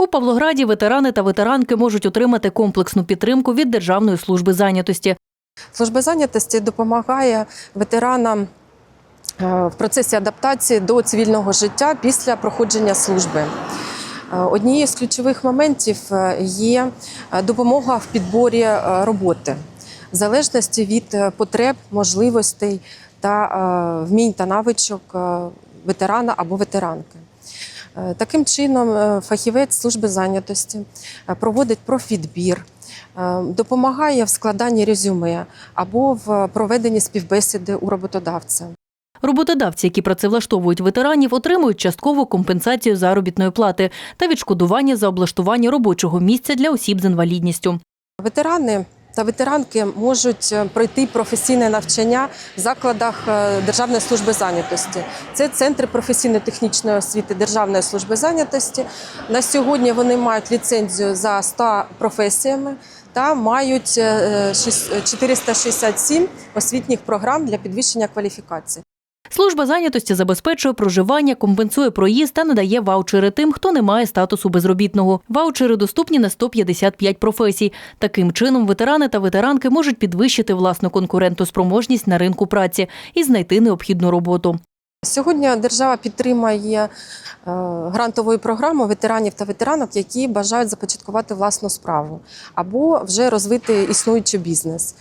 У Павлограді ветерани та ветеранки можуть отримати комплексну підтримку від Державної служби зайнятості. Служба зайнятості допомагає ветеранам е, в процесі адаптації до цивільного життя після проходження служби. Е, Однією з ключових моментів е, є допомога в підборі роботи в залежності від потреб, можливостей та вмінь та навичок ветерана або ветеранки. Е, Таким чином, е, фахівець служби зайнятості е, проводить профідбір, допомагає в складанні резюме або в проведенні співбесіди у роботодавця. Роботодавці, які працевлаштовують ветеранів, отримують часткову компенсацію заробітної плати та відшкодування за облаштування робочого місця для осіб з інвалідністю. Ветерани та ветеранки можуть е, пройти професійне навчання в закладах е, Державної служби зайнятості. Це центри професійно-технічної освіти Державної служби зайнятості. На сьогодні вони мають ліцензію за 100 професіями та мають е, шість- 467 освітніх програм для підвищення кваліфікації. Служба зайнятості забезпечує проживання, компенсує проїзд та надає ваучери тим, хто не має статусу безробітного. Ваучери доступні на 155 професій. Таким чином, ветерани та ветеранки можуть підвищити власну конкурентоспроможність на ринку праці і знайти необхідну роботу. Сьогодні держава підтримує грантову грантовою програмою ветеранів та ветеранок, які бажають започаткувати власну справу або вже розвити існуючий бізнес.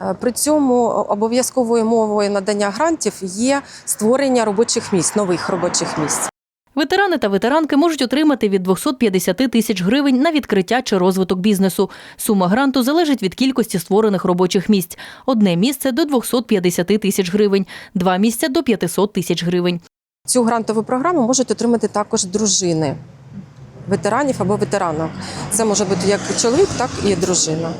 Е, При цьому обов'язковою мовою надання грантів є створення робочих місць, нових робочих місць. Ветерани та ветеранки можуть отримати від 250 тисяч гривень на відкриття чи розвиток бізнесу. Сума гранту залежить від кількості створених робочих місць. Одне місце до 250 тисяч гривень, два місця до 500 тисяч гривень. Цю грантову програму можуть отримати також дружини ветеранів або ветеранок. Це може бути як чоловік, так і дружина.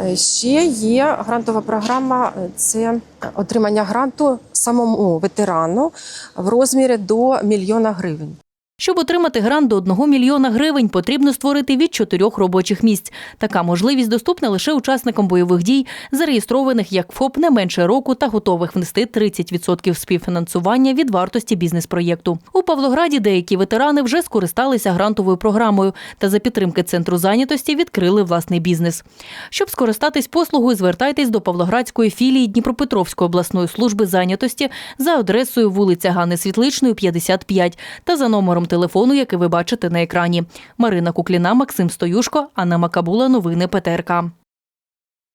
Е, Ще є грантова програма е, це отримання гранту самому ветерану в розмірі до мільйона гривень. Щоб отримати грант до 1 мільйона гривень, потрібно створити від чотирьох робочих місць. Така можливість доступна лише учасникам бойових дій, зареєстрованих як ФОП не менше року та готових внести 30% співфінансування від вартості бізнес-проєкту. У Павлограді деякі ветерани вже скористалися грантовою програмою та за підтримки центру зайнятості відкрили власний бізнес. Щоб скористатись послугою, звертайтесь до Павлоградської філії Дніпропетровської обласної служби зайнятості за адресою вулиця Ганни Світличної, 55 та за номером телефону, який ви бачите на екрані. Марина Кукліна, Максим Стоюшко, Анна Макабула. Новини ПТРК.